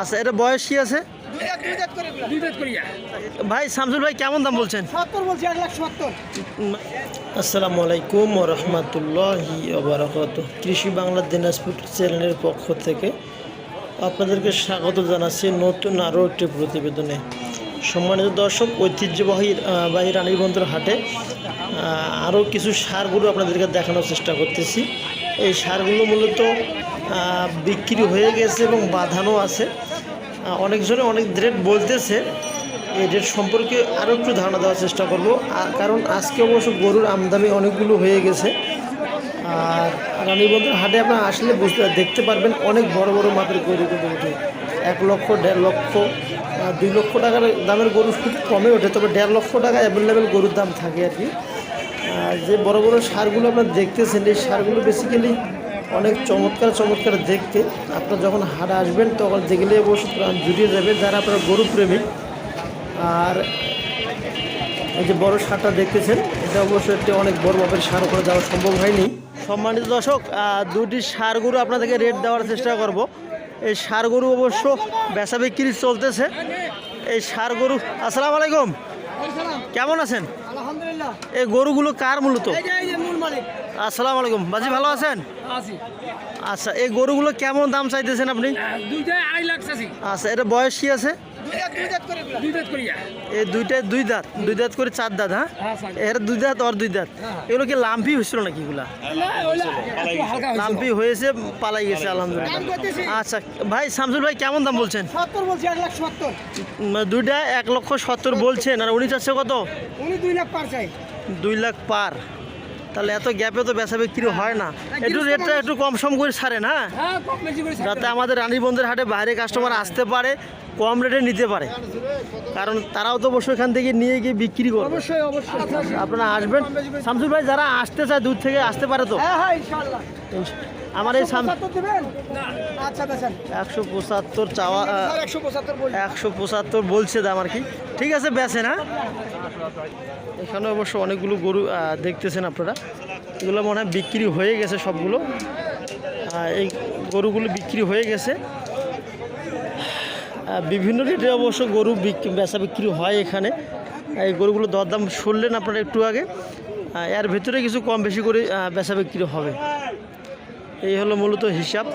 আচ্ছা এটা বয়স কি আছে? ভাই শামসুল ভাই কেমন দাম বলছেন? আসসালামু আলাইকুম রহমতুল্লাহি কৃষি বাংলা দিনাজপুর চ্যানেলের পক্ষ থেকে আপনাদেরকে স্বাগত জানাচ্ছি নতুন আরও একটি প্রতিবেদনে। সম্মানিত দর্শক ঐতিহ্যবাহী বাহী রানীবন্ধুর হাটে আরও কিছু সারগুলো আপনাদেরকে দেখানোর চেষ্টা করতেছি। এই সারগুলো মূলত বিক্রি হয়ে গেছে এবং বাঁধানো আছে। অনেকজনে অনেক রেট বলতেছে, এই রেট সম্পর্কে আরও একটু ধারণা দেওয়ার চেষ্টা করব। কারণ আজকে অবশ্য গরুর আমদানি অনেকগুলো হয়ে গেছে। আর রানীবন্ধুর হাটে আপনারা আসলে বুঝতে, দেখতে পারবেন অনেক বড় বড় মাপের গরু কিন্তু ওঠে। এক লক্ষ, দেড় লক্ষ দুই লক্ষ টাকার দামের গরু খুব কমে ওঠে, তবে দেড় লক্ষ টাকা অ্যাভেলেবেল গরুর দাম থাকে আর কি। আর যে বড় বড় সারগুলো আপনারা দেখতেছেন এই সারগুলো বেসিক্যালি অনেক চমৎকার চমৎকার দেখতে। আপনারা যখন হাট আসবেন তখন দেখলে অবশ্য প্রাণ জুড়িয়ে যাবে যারা আপনারা গরু প্রেমিক। আর এই যে বড় সারটা দেখতেছেন এটা অবশ্যই একটি অনেক বড় মাপের সার করে যাওয়া সম্ভব হয়নি। সম্মানিত দর্শক দুটি সারগুলো আপনাদেরকে রেট দেওয়ার চেষ্টা করব। এই সারগরু অবশ্য বেচা বিক্রি চলতেছে। এই সারগরু আসসালামু আলাইকুম। কেমন আছেন? এই গরুগুলো কার মূলত? আসসালামু আলাইকুম। বাজি ভালো আছেন? আচ্ছা এই গরুগুলো কেমন দাম চাইতেছেন আপনি? আচ্ছা এটা বয়স কি আছে? দুই দাঁত দুই দাঁত করে দুই দাঁত করিয়া। এই দুইটায় দুই দাঁত দুই দাঁত করে চার দাঁত হ্যাঁ? হ্যাঁ, এর দুই দাঁত আর দুই দাঁত। এগুলো কি লাম্পি হয়েছিল নাকি এগুলা? লাম্পি হয়েছে পালাই গেছে আলহামদুলিল্লাহ। আচ্ছা ভাই শামসুল ভাই কেমন দাম বলছেন? দুইটা এক লক্ষ সত্তর বলছেন আর উনি চাচ্ছে কত? উনি দুই লাখ পার চাই। দুই লাখ পার। তাহলে এত গ্যাপে তো বেচা বিক্রি হয়। না। একটু রেটটা একটু কম সম করে ছাড়েন হ্যাঁ হ্যাঁ কম বেশি করে যাতে আমাদের রানীবন্ধের হাটে বাইরে কাস্টমার আসতে পারে কম রেটে নিতে পারে। কারণ তারাও তো অবশ্যই এখান থেকে নিয়ে গিয়ে বিক্রি করবে। অবশ্যই অবশ্যই। আপনারা আসবেন। শামসুল ভাই যারা আসতে চায় দূর থেকে আসতে পারে তো? হ্যাঁ হ্যাঁ ইনশাআল্লাহ। আমার এই আচ্ছা একশো পঁচাত্তর চাওয়া একশো পঁচাত্তর একশো পঁচাত্তর বলছে দাম আর কি। ঠিক আছে, বেচেন না এখানে অবশ্য অনেকগুলো গরু দেখতেছেন আপনারা। এগুলো মনে হয় বিক্রি হয়ে গেছে সবগুলো। এই গরুগুলো বিক্রি হয়ে গেছে। বিভিন্ন রেটে অবশ্য গরু বেচা বিক্রি হয় এখানে। এই গরুগুলো দরদাম শুনলেন আপনারা একটু আগে। এর ভেতরে কিছু কম বেশি করে বেচা বিক্রি হবে। এই হলো মূলত হিসাব।